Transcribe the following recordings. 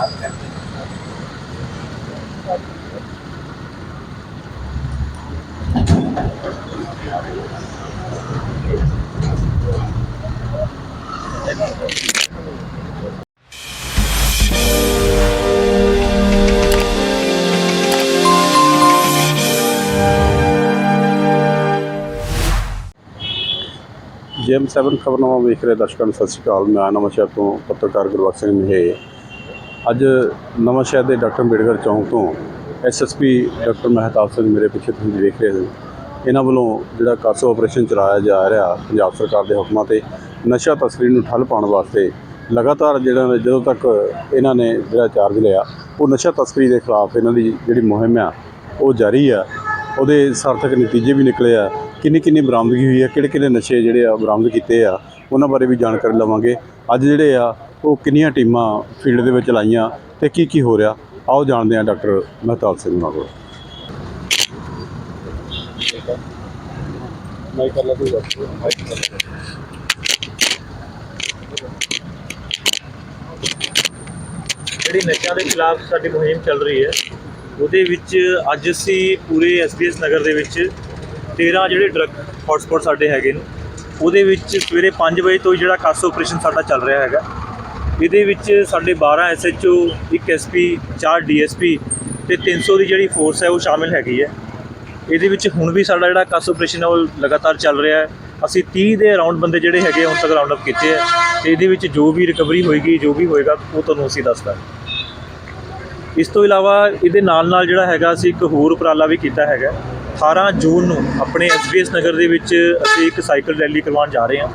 Gem 7 ਖਬਰਨਾਮਾ ਵੇਖ ਰਹੇ ਦਰਸ਼ਕਾਂ ਨੂੰ ਸਤਿ ਸ਼੍ਰੀ ਅਕਾਲ ਮੈਂ ਨਵਾਂ ਸ਼ਹਿਰ ਤੋਂ ਪੱਤਰਕਾਰ ਗੁਰਬਖਸ਼ ਸਿੰਘ ਮਹੇ ਅੱਜ ਨਵਾਂ ਸ਼ਹਿਰ ਦੇ ਡਾਕਟਰ ਅੰਬੇਡਕਰ ਚੌਂਕ ਤੋਂ ਐਸਐਸਪੀ ਡਾਕਟਰ ਮਹਿਤਾਬ ਸਿੰਘ ਮੇਰੇ ਪਿੱਛੇ ਤੁਸੀਂ ਦੇਖ ਰਹੇ ਹੋ। ਇਹਨਾਂ ਵੱਲੋਂ ਜਿਹੜਾ ਕਾਸੋ ਆਪਰੇਸ਼ਨ ਚਲਾਇਆ ਜਾ ਰਿਹਾ ਪੰਜਾਬ ਸਰਕਾਰ ਦੇ ਹੁਕਮਾਂ ਤੇ, ਨਸ਼ਾ ਤਸਕਰੀ ਨੂੰ ਠੱਲ ਪਾਉਣ ਵਾਸਤੇ ਲਗਾਤਾਰ ਜਿਹੜਾ ਜਦੋਂ ਤੱਕ ਇਹਨਾਂ ਨੇ ਜਿਹੜਾ ਚਾਰਜ ਲਿਆ, ਉਹ ਨਸ਼ਾ ਤਸਕਰੀ ਦੇ ਖਿਲਾਫ ਇਹਨਾਂ ਦੀ ਜਿਹੜੀ ਮੁਹਿੰਮ ਆ, ਉਹ ਜਾਰੀ ਆ। ਉਹਦੇ ਸਾਰਥਕ ਨਤੀਜੇ ਵੀ ਨਿਕਲੇ ਆ। ਕਿੰਨੀ ਕਿੰਨੀ ਬਰਾਮਦਗੀ ਹੋਈ ਹੈ, ਕਿਹੜੇ ਕਿਹੜੇ ਨਸ਼ੇ ਜਿਹੜੇ ਆ ਬਰਾਮਦ ਕੀਤੇ ਆ, ਉਹਨਾਂ ਬਾਰੇ ਵੀ ਜਾਣਕਾਰੀ ਲਵਾਂਗੇ। ਅੱਜ ਜਿਹੜੇ ਆ, ਉਹ ਕਿੰਨੀਆਂ ਟੀਮਾਂ ਫੀਲਡ ਦੇ ਵਿੱਚ ਲਾਈਆਂ ਤੇ ਕੀ ਕੀ ਹੋ ਰਿਹਾ, ਆਓ ਜਾਣਦੇ ਆ ਡਾਕਟਰ ਮਹਿਤਾਲ ਸਿੰਘ ਨਾਲ ਕੋਲ। ਮੈਂ ਕਰ ਲਾ ਕੋਈ ਜਿਹੜੀ ਨਸ਼ਿਆਂ ਦੇ ਖਿਲਾਫ ਸਾਡੀ ਮੁਹਿੰਮ ਚੱਲ ਰਹੀ ਹੈ, ਉਹਦੇ ਵਿੱਚ ਅੱਜ ਅਸੀਂ ਪੂਰੇ ਐਸਬੀਐਸ ਨਗਰ ਦੇ ਵਿੱਚ 13 ਜਿਹੜੇ ਡਰੱਗ ਹੌਟਸਪੌਟ ਸਾਡੇ ਹੈਗੇ ਨੇ, ਉਹਦੇ ਵਿੱਚ ਸਵੇਰੇ 5 ਵਜੇ ਤੋਂ ਜਿਹੜਾ ਕਾਸ ਆਪਰੇਸ਼ਨ ਸਾਡਾ ਚੱਲ ਰਿਹਾ ਹੈਗਾ। ਇਹਦੇ ਵਿੱਚ ਸਾਡੇ 12 ਐਸਐਚਓ ਇੱਕ ਐਸਪੀ 4 ਡੀਐਸਪੀ ਤੇ 300 ਦੀ ਜਿਹੜੀ ਫੋਰਸ ਹੈ ਉਹ ਸ਼ਾਮਿਲ ਹੈਗੀ ਹੈ। ਇਹਦੇ ਵਿੱਚ ਹੁਣ ਵੀ ਸਾਡਾ ਜਿਹੜਾ ਕਾਸ ਆਪਰੇਸ਼ਨ ਉਹ ਲਗਾਤਾਰ ਚੱਲ ਰਿਹਾ ਹੈ। ਅਸੀਂ 30 ਦੇ ਅਰਾਊਂਡ ਬੰਦੇ ਜਿਹੜੇ ਹੈਗੇ ਹੁਣ ਤੱਕ ਰਾਉਂਡ ਅਪ ਕੀਤੇ ਹੈ ਤੇ ਇਹਦੇ ਵਿੱਚ ਜੋ ਵੀ ਰਿਕਵਰੀ ਹੋਏਗੀ, ਜੋ ਵੀ ਹੋਏਗਾ, ਉਹ ਤੁਹਾਨੂੰ ਅਸੀਂ ਦੱਸਦਾ। ਇਸ ਤੋਂ ਇਲਾਵਾ ਇਹਦੇ ਨਾਲ ਨਾਲ ਜਿਹੜਾ ਹੈਗਾ, ਅਸੀਂ ਇੱਕ ਹੋਰ ਉਪਰਾਲਾ ਵੀ ਕੀਤਾ ਹੈਗਾ। 18 ਜੂਨ ਨੂੰ ਆਪਣੇ ਐਸਬੀਐਸ ਨਗਰ ਦੇ ਵਿੱਚ ਅਸੀਂ ਇੱਕ ਸਾਈਕਲ ਰੈਲੀ ਕਰਵਾਉਣ ਜਾ ਰਹੇ ਹਾਂ।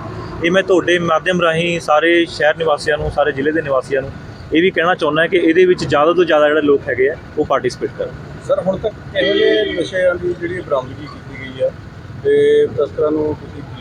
ਇਹ ਮੈਂ ਤੁਹਾਡੇ ਮਾਧਿਅਮ ਰਾਹੀਂ ਸਾਰੇ ਸ਼ਹਿਰ ਨਿਵਾਸੀਆਂ ਨੂੰ ਸਾਰੇ ਜ਼ਿਲ੍ਹੇ ਦੇ ਨਿਵਾਸੀਆਂ ਨੂੰ ਇਹ ਵੀ ਕਹਿਣਾ ਚਾਹੁੰਦਾ ਕਿ ਇਹਦੇ ਵਿੱਚ ਜ਼ਿਆਦਾ ਤੋਂ ਜ਼ਿਆਦਾ ਜਿਹੜੇ ਲੋਕ ਹੈਗੇ ਆ ਉਹ ਪਾਰਟਿਸਿਪੇਟ ਕਰਨ। ਸਰ ਹੁਣ ਤੱਕ ਕਿਹੋ ਜਿਹੇ ਨਸ਼ਿਆਂ ਦੀ ਜਿਹੜੀ ਬਰਾਮਦਗੀ ਕੀਤੀ ਗਈ ਆ ਤੇ ਤਸਕਰਾਂ ਨੂੰ ਤੁਸੀਂ ਕੀ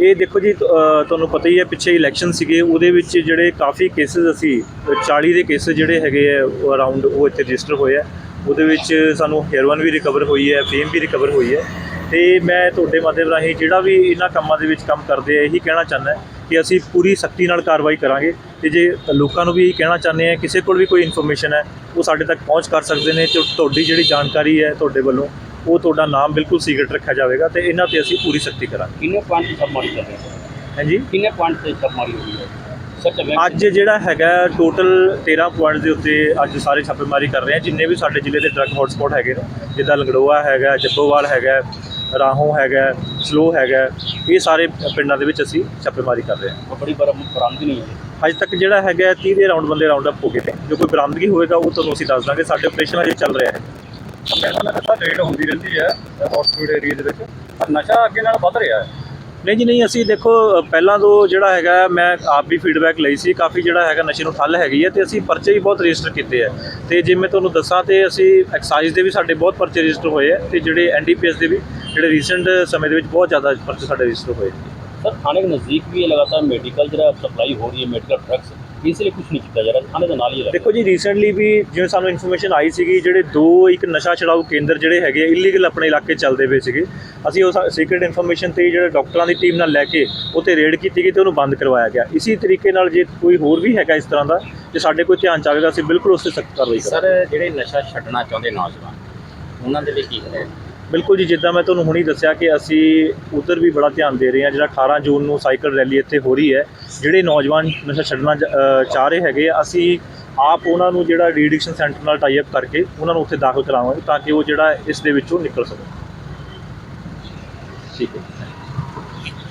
ਇਹ ਦੇਖੋ ਜੀ ਤੁਹਾਨੂੰ ਪਤਾ ਹੀ ਹੈ ਪਿੱਛੇ ਇਲੈਕਸ਼ਨ ਸੀਗੇ ਉਹਦੇ ਵਿੱਚ ਜਿਹੜੇ ਕਾਫੀ ਕੇਸਿਸ ਅਸੀਂ 40 ਦੇ ਕੇਸਿਸ ਜਿਹੜੇ ਹੈਗੇ ਆ ਅਰਾਊਂਡ ਉਹ ਇੱਥੇ ਰਜਿਸਟਰ ਹੋਏ ਆ। ਉਹਦੇ ਵਿੱਚ ਸਾਨੂੰ ਹੈਰੋਇਨ ਵੀ ਰਿਕਵਰ ਹੋਈ ਹੈ ਫੇਮ ਵੀ ਰਿਕਵਰ ਹੋਈ ਹੈ। ਤੇ ਮੈਂ ਤੁਹਾਡੇ ਮਾਧਿਅਮ ਰਾਹੀਂ ਜਿਹੜਾ ਵੀ ਇਹਨਾਂ ਕੰਮਾਂ ਦੇ ਵਿੱਚ ਕੰਮ ਕਰਦੇ ਆ ਇਹੀ ਕਹਿਣਾ ਚਾਹੁੰਦਾ ਕਿ ਅਸੀਂ ਪੂਰੀ ਸਖਤੀ ਨਾਲ ਕਾਰਵਾਈ ਕਰਾਂਗੇ। ਤੇ ਜੇ ਲੋਕਾਂ ਨੂੰ ਵੀ ਇਹੀ ਕਹਿਣਾ ਚਾਹੁੰਦੇ ਆ ਕਿਸੇ ਕੋਲ ਵੀ ਕੋਈ ਇਨਫੋਰਮੇਸ਼ਨ ਹੈ ਉਹ ਸਾਡੇ ਤੱਕ ਪਹੁੰਚ ਕਰ ਸਕਦੇ ਨੇ। ਤੇ ਤੁਹਾਡੀ ਜਿਹੜੀ ਜਾਣਕਾਰੀ ਹੈ ਤੁਹਾਡੇ ਵੱਲੋਂ ਉਹ ਤੁਹਾਡਾ ਨਾਮ ਬਿਲਕੁਲ ਸੀਕ੍ਰੇਟ ਰੱਖਿਆ ਜਾਵੇਗਾ ਤੇ ਇਹਨਾਂ ਤੇ ਅਸੀਂ ਪੂਰੀ ਸਖਤੀ ਕਰਾਂਗੇ। ਕਿੰਨੇ ਪੁਆਇੰਟ ਤੇ ਛਾਪਾਮਾਰੀ ਕਰ ਰਹੇ ਹੋ? ਹਾਂਜੀ? ਕਿੰਨੇ ਪੁਆਇੰਟ ਤੇ ਛਾਪਾਮਾਰੀ ਹੋਈ ਹੈ? ਅੱਜ ਜਿਹੜਾ ਹੈਗਾ ਟੋਟਲ 13 ਪੁਆਇੰਟ ਦੇ ਉੱਤੇ ਅੱਜ ਸਾਰੇ ਛਾਪੇਮਾਰੀ ਕਰ ਰਹੇ ਆ। ਜਿੰਨੇ ਵੀ ਸਾਡੇ ਜ਼ਿਲ੍ਹੇ ਦੇ ਡਰੱਗ ਹੌਟਸਪੌਟ ਹੈਗੇ ਨੇ ਜਿੱਦਾਂ ਲੰਗੜੋਆ ਹੈਗਾ ਜੱਬੋਵਾਲ ਹੈਗਾ ਰਾਹੋਂ ਹੈਗਾ ਸਲੋ ਹੈਗਾ ਇਹ ਸਾਰੇ ਪਿੰਡਾਂ ਦੇ ਵਿੱਚ ਅਸੀਂ ਛਾਪੇਮਾਰੀ ਕਰ ਰਹੇ ਹਾਂ ਬੜੀ ਬਰਮ ਬਰਾਮਦੀ ਨਹੀਂ ਹੈ। ਅੱਜ ਤੱਕ ਜਿਹੜਾ ਹੈਗਾ 30 ਦੇ ਰਾਉਂਡ ਬੰਦੇ ਰਾਉਂਡ ਅਪ ਹੋ ਗਏ ਨੇ। ਜੋ ਕੋਈ ਬਰਾਮਦਗੀ ਹੋਏਗਾ ਉਹ ਤੁਹਾਨੂੰ ਅਸੀਂ ਦੱਸ ਦਾਂਗੇ। ਸਾਡੇ ਆਪਰੇਸ਼ਨ ਅਜੇ ਚੱਲ ਰਿਹਾ ਹੈ। ਪਹਿਲਾਂ ਲਗਾਤਾਰ ਹੁੰਦੀ ਰਹਿੰਦੀ ਹੈ ਹੌਸਪੀਟਲ ਏਰੀਆ ਦੇ ਵਿੱਚ। ਨਸ਼ਾ ਅੱਗੇ ਨਾਲ ਵੱਧ ਰਿਹਾ ਹੈ। ਨਹੀਂ ਜੀ, ਨਹੀਂ, ਅਸੀਂ ਦੇਖੋ, ਪਹਿਲਾਂ ਤੋਂ ਜਿਹੜਾ ਹੈਗਾ, ਮੈਂ ਆਪ ਵੀ ਫੀਡਬੈਕ ਲਈ ਸੀ, ਕਾਫੀ ਜਿਹੜਾ ਹੈਗਾ ਨਸ਼ੇ ਨੂੰ ਠੱਲ ਹੈਗੀ ਹੈ ਤੇ ਅਸੀਂ ਪਰਚੇ ਵੀ ਬਹੁਤ ਰਜਿਸਟਰ ਕੀਤੇ ਆ ਤੇ ਜੇ ਮੈਂ ਤੁਹਾਨੂੰ ਦੱਸਾਂ ਤੇ ਅਸੀਂ ਐਕਸਾਈਜ਼ ਦੇ ਵੀ ਸਾਡੇ ਬਹੁਤ ਪਰਚੇ ਰਜਿਸਟਰ ਹੋਏ ਆ ਤੇ ਜਿਹੜੇ ਐਨਡੀਪੀਐਸ ਦੇ ਵੀ, ਜਿਹੜੇ ਰੀਸੈਂਟ ਸਮੇਂ ਦੇ ਵਿੱਚ ਬਹੁਤ ਜ਼ਿਆਦਾ ਪਰਚੇ ਸਾਡੇ ਰਜਿਸਟਰ ਹੋਏ ਸਰ, ਥਾਣੇ ਦੇ ਨਜ਼ਦੀਕ ਵੀ ਇਹ ਲਗਾਤਾਰ ਮੈਡੀਕਲ ਜਿਹੜਾ ਸਪਲਾਈ ਹੋ ਰਹੀ ਹੈ ਮੈਡੀਕਲ ਡਰੱਗਸ ਇਸ ਲਈ ਕੁਝ ਨਹੀਂ ਕੀਤਾ ਜਾ ਰਿਹਾ ਥਾਣੇ ਦੇ ਨਾਲ ਹੀ ਹੈ ਦੇਖੋ ਜੀ ਰੀਸੈਂਟਲੀ ਵੀ ਜਿਵੇਂ ਸਾਨੂੰ ਇਨਫੋਰਮੇਸ਼ਨ ਆਈ ਸੀਗੀ ਜਿਹੜੇ ਦੋ ਇੱਕ ਨਸ਼ਾ ਛਡਾਊ ਕੇਂਦਰ ਜਿਹੜੇ ਹੈਗੇ ਇਲੀਗਲ ਆਪਣੇ ਇਲਾਕੇ ਚੱਲਦੇ ਪਏ ਸੀਗੇ। ਅਸੀਂ ਉਹ ਸੀਕ੍ਰੀਟ ਇਨਫੋਰਮੇਸ਼ਨ ਤੇ ਜਿਹੜੇ ਡਾਕਟਰਾਂ ਦੀ ਟੀਮ ਨਾਲ ਲੈ ਕੇ ਉੱਥੇ ਰੇਡ ਕੀਤੀ ਗਈ ਤੇ ਉਹਨੂੰ ਬੰਦ ਕਰਵਾਇਆ ਗਿਆ। ਇਸੇ ਤਰੀਕੇ ਨਾਲ ਜੇ ਕੋਈ ਹੋਰ ਵੀ ਹੈਗਾ ਇਸ ਤਰ੍ਹਾਂ ਦਾ ਜੇ ਸਾਡੇ ਕੋਈ ਧਿਆਨ ਚ ਆਵੇਗਾ ਅਸੀਂ ਬਿਲਕੁਲ ਉਸ ਤੇ ਸਖਤ ਕਾਰਵਾਈ ਕਰਾਂਗੇ। ਸਰ ਜਿਹੜੇ ਨਸ਼ਾ ਛੱਡਣਾ ਚਾਹੁੰਦੇ ਨੌਜਵਾਨ ਉਹਨਾਂ ਦੇ ਲਈ ਕੀ ਹੈ ਬਿਲਕੁਲ ਜੀ, ਜਿੱਦਾਂ ਮੈਂ ਤੁਹਾਨੂੰ ਹੁਣੀ ਦੱਸਿਆ ਕਿ ਅਸੀਂ ਉਧਰ ਵੀ ਬੜਾ ਧਿਆਨ ਦੇ ਰਹੇ ਹਾਂ, ਜਿਹੜਾ 18 ਜੂਨ ਨੂੰ ਸਾਈਕਲ ਰੈਲੀ ਇੱਥੇ ਹੋ ਰਹੀ ਹੈ, ਜਿਹੜੇ ਨੌਜਵਾਨ ਨਸ਼ਾ ਛੱਡਣਾ ਚਾਹ ਰਹੇ ਹੈਗੇ ਅਸੀਂ ਆਪ ਉਹਨਾਂ ਨੂੰ ਜਿਹੜਾ ਰੀਡਿਕਸ਼ਨ ਸੈਂਟਰ ਨਾਲ ਟਾਈ ਅਪ ਕਰਕੇ ਉਹਨਾਂ ਨੂੰ ਉੱਥੇ ਦਾਖਲ ਕਰਾਵਾਂਗੇ ਤਾਂ ਕਿ ਉਹ ਜਿਹੜਾ ਇਸ ਦੇ ਵਿੱਚੋਂ ਨਿਕਲ ਸਕਣ। ਠੀਕ ਹੈ।